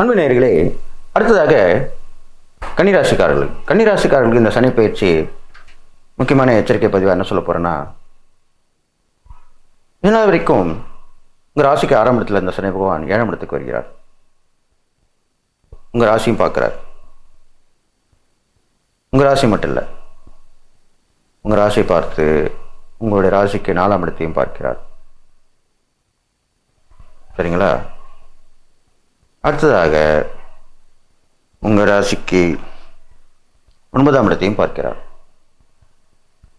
அன்பு நேர்களே அடுத்ததாக கன்னிராசிக்காரர்கள். கன்னிராசிக்காரர்களுக்கு இந்த சனி பயிற்சி முக்கியமான எச்சரிக்கை பதிவாக என்ன சொல்ல போகிறேன்னா இதனால் வரைக்கும் உங்கள் ராசிக்கு ஆறாம் இடத்துல இந்த சனி பகவான் ஏழாம் இடத்துக்கு வருகிறார். உங்கள் ராசியும் பார்க்குறார். உங்கள் ராசி மட்டும் இல்லை உங்கள் ராசியை பார்த்து உங்களுடைய ராசிக்கு நாலாம் இடத்தையும் பார்க்கிறார். சரிங்களா? அடுத்ததாக உங்கள் ராசிக்கு ஒன்பதாம் இடத்தையும் பார்க்கிறார்.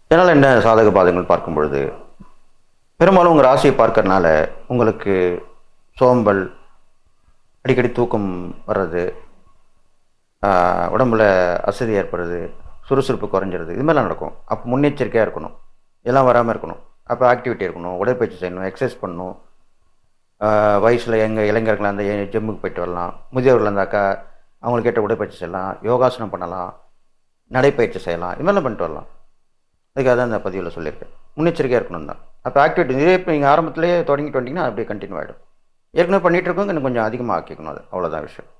இதனால் என்ன சாதக பாதங்கள் பார்க்கும் பொழுது பெரும்பாலும் உங்கள் ராசியை பார்க்கறனால உங்களுக்கு சோம்பல் அடிக்கடி தூக்கம் வர்றது உடம்புல அசதி ஏற்படுறது சுறுசுறுப்பு குறைஞ்சிருது இது மாதிரிலாம் நடக்கும். அப்போ முன்னெச்சரிக்கையாக இருக்கணும். இதெல்லாம் வராமல் இருக்கணும். அப்போ ஆக்டிவிட்டி இருக்கணும். உடற்பயிற்சி செய்யணும். எக்ஸசைஸ் பண்ணணும். வயசில் எங்கள் இளைஞர்களாக இருந்தால் ஜிம்முக்கு போயிட்டு வரலாம். முதியோர்கள் இருந்தாக்கா அவங்களுக்கு ஏற்ற உடற்பயிற்சி செய்யலாம். யோகாசனம் பண்ணலாம். நடைப்பயிற்சி செய்யலாம். இது மாதிரிலாம் பண்ணிட்டு வரலாம். அதுக்காக தான் இந்த பதிவில் சொல்லியிருக்கேன். முன்னெச்சரிக்கையாக இருக்கணும் தான். அப்போ ஆக்டிவிட்டி இதே இப்போ நீங்கள் ஆரம்பத்திலே தொடங்கிட்டு வந்தீங்கன்னா அப்படியே கண்டினியூ ஆகிடும் ஏற்கனவே பண்ணிகிட்டு இருக்கவங்க இன்னும் கொஞ்சம் அதிகமாக ஆக்கிக்கணும் அது. அவ்வளோதான் விஷயம்.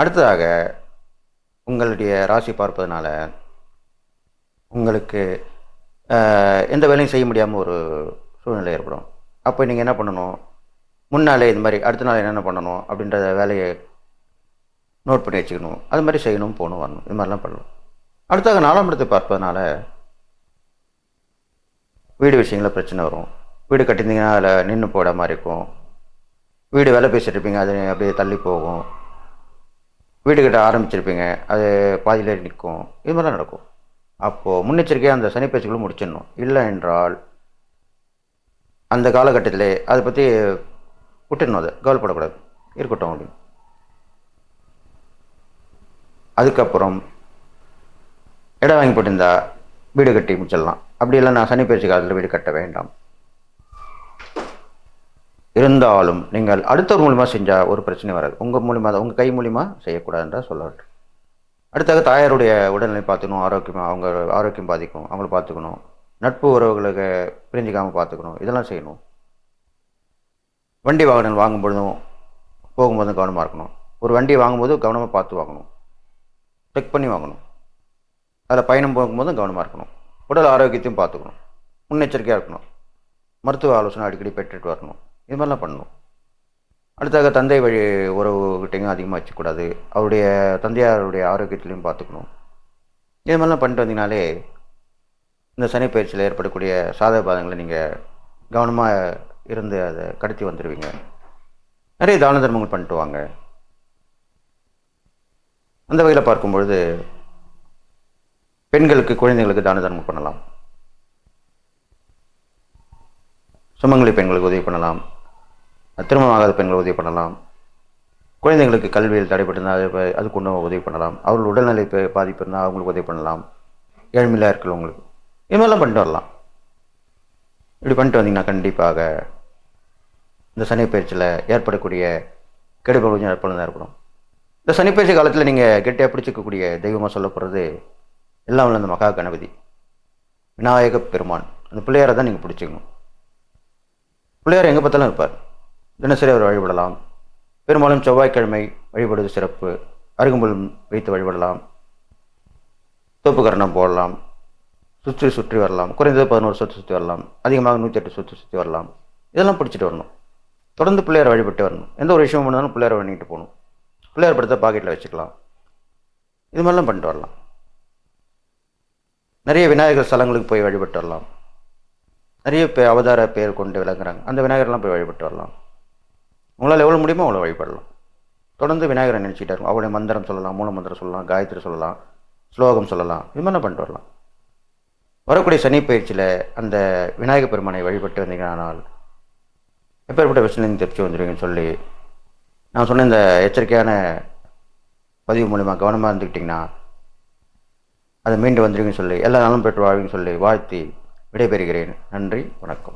அடுத்ததாக உங்களுடைய ராசி பார்ப்பதனால உங்களுக்கு எந்த வேலையும் செய்ய முடியாமல் ஒரு சூழ்நிலை ஏற்படும். அப்போ நீங்கள் என்ன பண்ணணும்? முன்னாலே இது மாதிரி அடுத்த நாள் என்னென்ன பண்ணணும்? அப்படின்ற வேலையை நோட் பண்ணி வச்சுக்கணும். அது மாதிரி செய்யணும் போகணும் வரணும். இது மாதிரிலாம் பண்ணணும். அடுத்தாக நாலாம் இடத்தை பார்ப்பதனால வீடு விஷயங்களில் பிரச்சனை வரும். வீடு கட்டியிருந்தீங்கன்னா அதில் நின்று போட மாதிரி இருக்கும். வீடு வேலை பேசிட்டு இருப்பீங்க அது அப்படியே தள்ளி போகும். வீடு கட்ட ஆரம்பிச்சிருப்பீங்க அது பாதியிலே நிற்கும். இது மாதிரிலாம் நடக்கும். அப்போது முன்னெச்சரிக்கையாக அந்த சனிப்பயிற்சிகளும் முடிச்சிடணும். இல்லை என்றால் அந்த காலகட்டத்திலே அதை பற்றி விட்டுடணும் அதை கவலைப்படக்கூடாது. இருக்கட்டும் அப்படின்னு. அதுக்கப்புறம் இடம் வாங்கி போட்டிருந்தா வீடு கட்டி முடிச்சிடலாம். அப்படி நான் சனி பயிற்சி காலத்தில் வீடு கட்ட வேண்டாம். இருந்தாலும் நீங்கள் அடுத்தவர் மூலிமா செஞ்சால் ஒரு பிரச்சனை வராது. உங்கள் மூலிமா தான் உங்கள் கை மூலிமா செய்யக்கூடாதுன்றா சொல்ல அடுத்தாக தாயாருடைய உடல்நிலை பார்த்துக்கணும் ஆரோக்கியமாக அவங்க ஆரோக்கியம் பாதிக்கும் அவங்கள பார்த்துக்கணும். நட்பு உறவுகளுக்கு பிரிஞ்சிக்காமல் பார்த்துக்கணும். இதெல்லாம் செய்யணும். வண்டி வாகனங்கள் வாங்கும்பொழுதும் போகும்போதும் கவனமாக இருக்கணும். ஒரு வண்டி வாங்கும்போது கவனமாக பார்த்து வாங்கணும். செக் பண்ணி வாங்கணும். அதில் பயணம் போகும்போதும் கவனமாக இருக்கணும். உடல் ஆரோக்கியத்தையும் பார்த்துக்கணும். முன்னெச்சரிக்கையாக இருக்கணும். மருத்துவ ஆலோசனை அடிக்கடி பெற்றுட்டு வரணும். இது மாதிரிலாம் பண்ணணும். அடுத்தாக தந்தை வழி உறவுகிட்டையும் அதிகமாக வச்சுக்கூடாது அவருடைய தந்தையாருடைய ஆரோக்கியத்துலையும் பார்த்துக்கணும். இது மாதிரிலாம் பண்ணிட்டு வந்தீங்கனாலே இந்த சனி பயிற்சியில் ஏற்படக்கூடிய சாதக பாதங்களை நீங்கள் கவனமாக இருந்து அதை கடத்தி வந்துடுவீங்க நிறைய தான தர்மங்கள் பண்ணிட்டு வாங்க. அந்த வகையில் பார்க்கும்பொழுது பெண்களுக்கு குழந்தைங்களுக்கு தான தர்மம் பண்ணலாம். சுமங்கலி பெண்களுக்கு உதவி பண்ணலாம். திருமணமாகாத பெண்களுக்கு உதவி பண்ணலாம். குழந்தைங்களுக்கு கல்வியில் தடைப்பட்டிருந்தால் அதுக்கு ஒன்று உதவி பண்ணலாம். அவர்கள் உடல்நிலை பாதிப்பு இருந்தால் அவங்களுக்கு உதவி பண்ணலாம். ஏழ்மையிலாக இருக்கிறவங்களுக்கு இது மாதிரிலாம் பண்ணிட்டு வரலாம். இப்படி பண்ணிட்டு வந்தீங்கன்னா கண்டிப்பாக இந்த சனி பயிற்சியில் ஏற்படக்கூடிய கெடுபல் கொஞ்சம் ஏற்படும் ஏற்படும் இந்த சனிப்பயிற்சி காலத்தில் நீங்கள் கெட்டியாக பிடிச்சிக்கக்கூடிய தெய்வமாக சொல்லப்படுறது எல்லாம் உள்ள அந்த மகா கணபதி விநாயக பெருமான். அந்த பிள்ளையாரை தான் நீங்கள் பிடிச்சிக்கணும். பிள்ளையார் எங்கே பார்த்தாலும் இருப்பார். தினசரி அவர் வழிபடலாம். பெரும்பாலும் செவ்வாய்க்கிழமை வழிபடுவது சிறப்பு. அருகம்புல் வைத்து வழிபடலாம். தோப்புக்கரணம் போடலாம். சுற்றி சுற்றி வரலாம். குறைந்தது பதினோரு சுற்றி சுற்றி வரலாம். அதிகமாக நூற்றி எட்டு சொத்து சுற்றி வரலாம். இதெல்லாம் பிடிச்சிட்டு வரணும். தொடர்ந்து பிள்ளையாரை வழிபட்டு வரணும். எந்த ஒரு விஷயம் பண்ணாலும் பிள்ளையாரை பண்ணிட்டு போகணும். பிள்ளையார் படத்தை பாக்கெட்டில் வச்சுக்கலாம். இது மாதிரிலாம் பண்ணிட்டு வரலாம். நிறைய விநாயகர் ஸ்தலங்களுக்கு போய் வழிபட்டு வரலாம். நிறைய பே அவதார பேர் கொண்டு விளங்குறாங்க. அந்த விநாயகர்லாம் போய் வழிபட்டு வரலாம். உங்களால் எவ்வளோ முடியுமோ அவ்வளோ வழிபடலாம். தொடர்ந்து விநாயகரை நினச்சிக்கிட்டே இருக்கும் அவருடைய மந்திரம் சொல்லலாம் மூல மந்திரம் சொல்லலாம் காயத்ரி சொல்லலாம் ஸ்லோகம் சொல்லலாம். இது மாதிரிலாம் பண்ணிட்டு வரலாம். வரக்கூடிய சனி பயிற்சியில் அந்த விநாயகர் பெருமானை வழிபட்டு வந்தீங்கன்னால் எப்பேற்பட்ட விஷயங்கள் தெரிச்சு வந்துடுவீங்கன்னு சொல்லி நான் சொன்ன இந்த எச்சரிக்கையான பதிவு மூலிமா கவனமாக இருந்துக்கிட்டிங்கன்னா அதை மீண்டு வந்துடுவீங்கன்னு சொல்லி எல்லா நாளும் பெற்று வாழ்வீங்கன்னு சொல்லி வாழ்த்தி விடைபெறுகிறேன். நன்றி வணக்கம்.